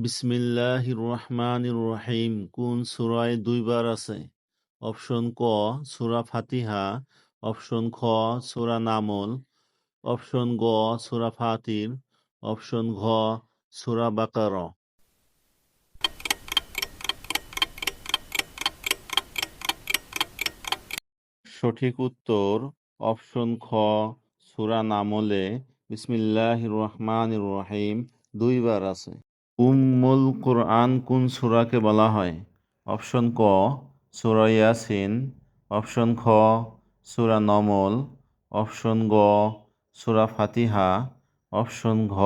বিসমিল্লাহির রহমানির রহিম। কোন সূরায় দুইবার আছে? অপশন ক, সূরা ফাতিহা। অপশন খ, সূরা নামল। অপশন গ, সূরা ফাতির। অপশন ঘ, সূরা বাকারা। সঠিক উত্তর, অপশন খ, সূরা নামলে বিসমিল্লাহির রহমানির রহিম দুইবার আছে। উম্মুল কোরআন কোন সূরাকে বলা হয়? অপশন ক, সূরা ইয়াসিন। অপশন খ, সূরা নমল। অপশন গ, সূরা ফাতিহা। অপশন ঘ,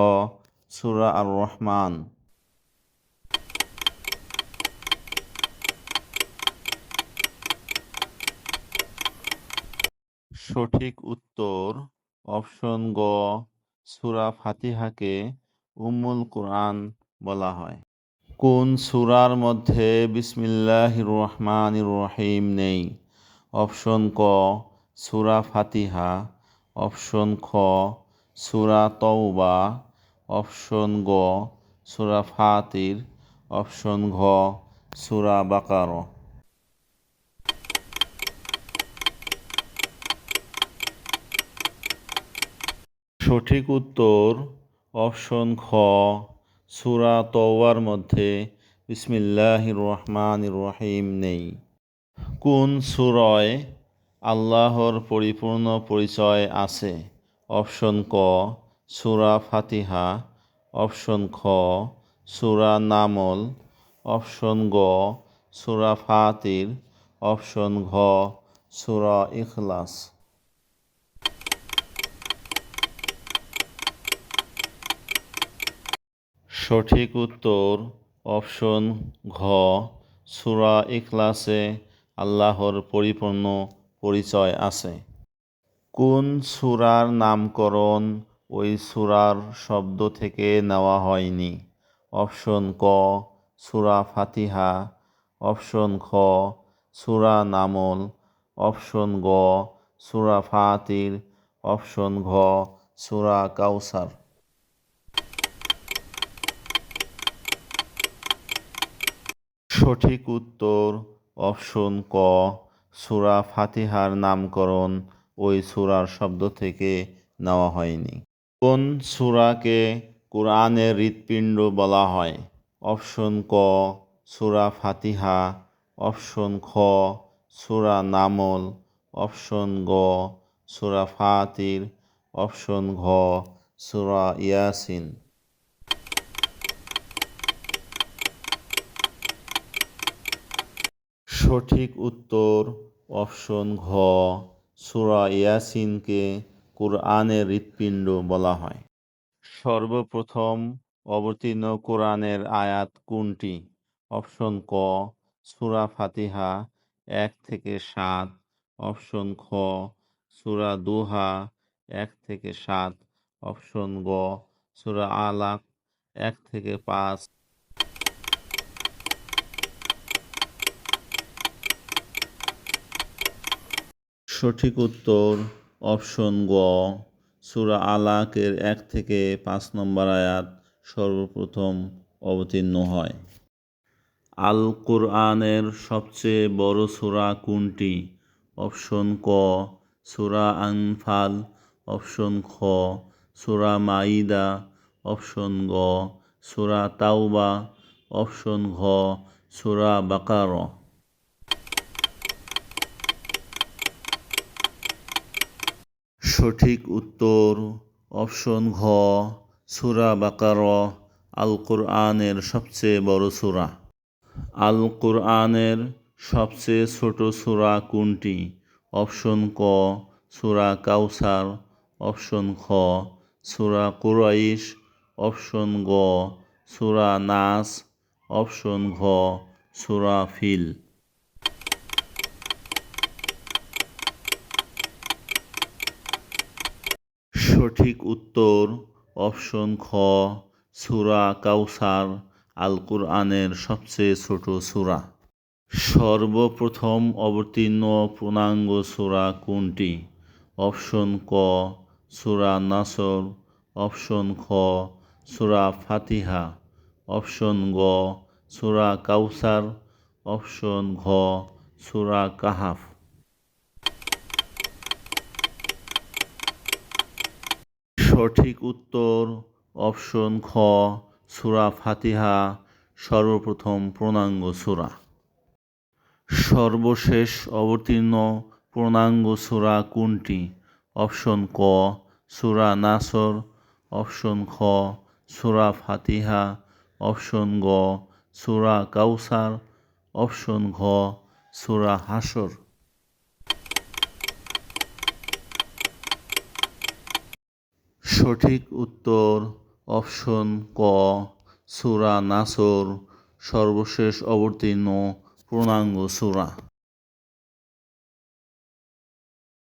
সূরা আর রহমান সঠিক উত্তর, অপশন গ, সূরা ফাতিহাকে উম্মুল কোরআন বলা হয়। কোন সূরার মধ্যে বিসমিল্লাহির রহমানির রহিম নেই? অপশন ক, সূরা ফাতিহা। অপশন খ, সূরা তওবা। অপশন গ, সূরা ফাতির। অপশন ঘ, সূরা বাকারা। সঠিক উত্তর অপশন খ সূরা তওবার মধ্যে বিসমিল্লাহির রহমানির রহিম নেই। কোন সূরায় আল্লাহর পরিপূর্ণ পরিচয় আছে? অপশন ক, সূরা ফাতিহা। অপশন খ, সূরা নামল। অপশন গ, সূরা ফাতির। অপশন ঘ, সূরা ইখলাস। সঠিক উত্তর অপশন ঘ, সুরা ইখলাসে আল্লাহর পরিপূর্ণ পরিচয় আছে। কোন সূরার নামকরণ ওই সূরার শব্দ থেকে নেওয়া হয়নি? অপশন ক, সুরা ফাতিহা। অপশন খ, সূরা নামল। অপশন গ, সুরা ফাতির। অপশন ঘ, সুরা কাউসার। সঠিক উত্তর অপশন ক। সুরা ফাতিহার নামকরণ ওই সূরার শব্দ থেকে নেওয়া হয়নি। কোন সূরাকে কোরআনের হৃৎপিণ্ড বলা হয়? অপশন ক, সুরা ফাতিহা। অপশন খ, সূরা নামল। অপশন গ, সূরা ফাতির। অপশন ঘ, সূরা ইয়াসিন। সঠিক উত্তর অপশন ঘ, সুরা ইয়াসিনকে কোরআনের হৃৎপিণ্ড বলা হয়। সর্বপ্রথম অবতীর্ণ কোরআনের আয়াত কোনটি? অপশন ক, সুরা ফাতিহা এক থেকে সাত। অপশন খ সুরা দুহা এক থেকে সাত। অপশন গ, সুরা আলাক এক থেকে পাঁচ। সঠিক উত্তর অপশন গ, সূরা আলাকের এক থেকে পাঁচ নম্বর আয়াত সর্বপ্রথম অবতীর্ণ হয়। আল কোরআনের সবচেয়ে বড় সূরা কোনটি? অপশন ক, সূরা আনফাল। অপশন খ, সূরা মাইদা অপশন গ, সূরা তাওবা। অপশন ঘ, সূরা বাকারা। সঠিক উত্তর, অপশন ঘ, সূরা বাকার আল কোরআনের সবচেয়ে বড় সূরা। আল কোরআনের সবচেয়ে ছোট সূরা কোনটি? অপশন ক, সূরা কাউসার। অপশন খ সূরা কুরাইশ। অপশন গ, সূরা নাস। অপশন ঘ, সূরা ফিল। সঠিক উত্তর অপশন খ, সূরা কাউসার আল কোরআনের সবচেয়ে ছোট সূরা। সর্বপ্রথম অবতীর্ণ পূর্ণাঙ্গ সূরা কোনটি? অপশন ক, সুরা নাসর। অপশন খ, সূরা ফাতিহা। অপশন গ, সূরা কাউসার অপশন ঘ, সূরা কাহাফ। সঠিক উত্তর অপশন খ সূরা ফাতিহা, সর্বপ্রথম পূর্ণাঙ্গ সূরা। সর্বশেষ অবতীর্ণ পূর্ণাঙ্গ সূরা কোনটি? অপশন ক, সূরা নাসর। অপশন খ সূরা ফাতিহা। অপশন গ, সূরা কাউসার। অপশন ঘ, সূরা হাসর সঠিক উত্তর অপশন ক সুরা নাসর সর্বশেষ অবতীর্ণ পূর্ণাঙ্গ সূরা।